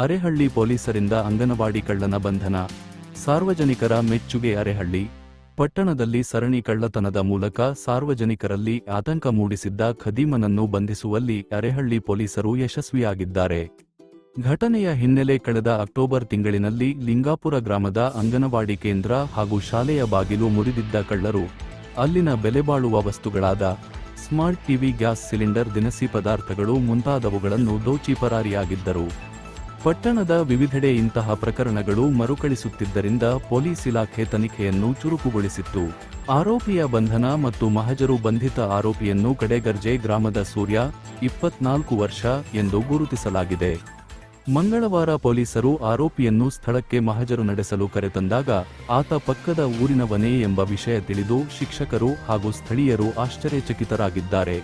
ಅರೆಹಳ್ಳಿ ಪೊಲೀಸರಿಂದ ಅಂಗನವಾಡಿ ಕಳ್ಳನ ಬಂಧನ. ಸಾರ್ವಜನಿಕರ ಮೆಚ್ಚುಗೆ ಅರೆಹಳ್ಳಿ. ಪಟ್ಟಣದಲ್ಲಿ ಸರಣಿ ಕಳ್ಳತನದ ಮೂಲಕ ಸಾರ್ವಜನಿಕರಲ್ಲಿ ಆತಂಕ ಮೂಡಿಸಿದ್ದ ಖದೀಮನನ್ನು ಬಂಧಿಸುವಲ್ಲಿ ಅರೆಹಳ್ಳಿ ಪೊಲೀಸರು ಯಶಸ್ವಿಯಾಗಿದ್ದಾರೆ. ಘಟನೆಯ ಹಿನ್ನೆಲೆ ಕಳೆದ ಅಕ್ಟೋಬರ್ ತಿಂಗಳಿನಲ್ಲಿ ಲಿಂಗಾಪುರ ಗ್ರಾಮದ ಅಂಗನವಾಡಿ ಕೇಂದ್ರ ಹಾಗೂ ಶಾಲೆಯ ಬಾಗಿಲು ಮುರಿದಿದ್ದ ಕಳ್ಳರು ಅಲ್ಲಿನ ಬೆಲೆಬಾಳುವ ವಸ್ತುಗಳಾದ ಸ್ಮಾರ್ಟ್ ಟಿವಿ ಗ್ಯಾಸ್ ಸಿಲಿಂಡರ್ ದಿನಸಿ ಪದಾರ್ಥಗಳು ಮುಂತಾದವುಗಳನ್ನು ದೋಚಿ ಪರಾರಿಯಾಗಿದ್ದರು. ಪಟ್ಟಣದ ವಿವಿಧೆಡೆ ಇಂತಹ ಪ್ರಕರಣಗಳು ಮರುಕಳಿಸುತ್ತಿದ್ದರಿಂದ ಪೊಲೀಸ್ ಇಲಾಖೆ ತನಿಖೆಯನ್ನು ಚುರುಕುಗೊಳಿಸಿತ್ತು. ಆರೋಪಿಯ ಬಂಧನ ಮತ್ತು ಮಹಜರು ಬಂಧಿತ ಆರೋಪಿಯನ್ನು ಕಡೆಗರ್ಜೆ ಗ್ರಾಮದ ಸೂರ್ಯ, ಇಪ್ಪತ್ನಾಲ್ಕು ವರ್ಷ ಎಂದು ಗುರುತಿಸಲಾಗಿದೆ. ಮಂಗಳವಾರ ಪೊಲೀಸರು ಆರೋಪಿಯನ್ನು ಸ್ಥಳಕ್ಕೆ ಮಹಜರು ನಡೆಸಲು ಕರೆತಂದಾಗ, ಆತ ಪಕ್ಕದ ಊರಿನವನೇ ಎಂಬ ವಿಷಯ ತಿಳಿದು ಶಿಕ್ಷಕರು ಹಾಗೂ ಸ್ಥಳೀಯರು ಆಶ್ಚರ್ಯಚಕಿತರಾಗಿದ್ದಾರೆ.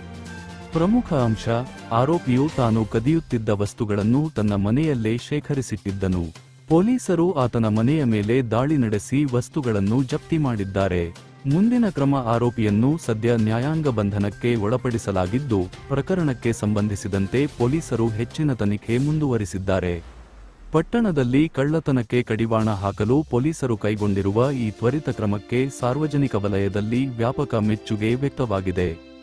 ಪ್ರಮುಖ ಅಂಶ, ಆರೋಪಿಯು ತಾನು ಕದಿಯುತ್ತಿದ್ದ ವಸ್ತುಗಳನ್ನು ತನ್ನ ಮನೆಯಲ್ಲೇ ಶೇಖರಿಸಿಟ್ಟಿದ್ದನು. ಪೊಲೀಸರು ಆತನ ಮನೆಯ ಮೇಲೆ ದಾಳಿ ನಡೆಸಿ ವಸ್ತುಗಳನ್ನು ಜಪ್ತಿ ಮಾಡಿದ್ದಾರೆ. ಮುಂದಿನ ಕ್ರಮ ಆರೋಪಿಯನ್ನು ಸದ್ಯ ನ್ಯಾಯಾಂಗ ಬಂಧನಕ್ಕೆ ಒಳಪಡಿಸಲಾಗಿದ್ದು, ಪ್ರಕರಣಕ್ಕೆ ಸಂಬಂಧಿಸಿದಂತೆ ಪೊಲೀಸರು ಹೆಚ್ಚಿನ ತನಿಖೆ ಮುಂದುವರಿಸಿದ್ದಾರೆ. ಪಟ್ಟಣದಲ್ಲಿ ಕಳ್ಳತನಕ್ಕೆ ಕಡಿವಾಣ ಹಾಕಲು ಪೊಲೀಸರು ಕೈಗೊಂಡಿರುವ ಈ ತ್ವರಿತ ಕ್ರಮಕ್ಕೆ ಸಾರ್ವಜನಿಕ ವಲಯದಲ್ಲಿ ವ್ಯಾಪಕ ಮೆಚ್ಚುಗೆ ವ್ಯಕ್ತವಾಗಿದೆ.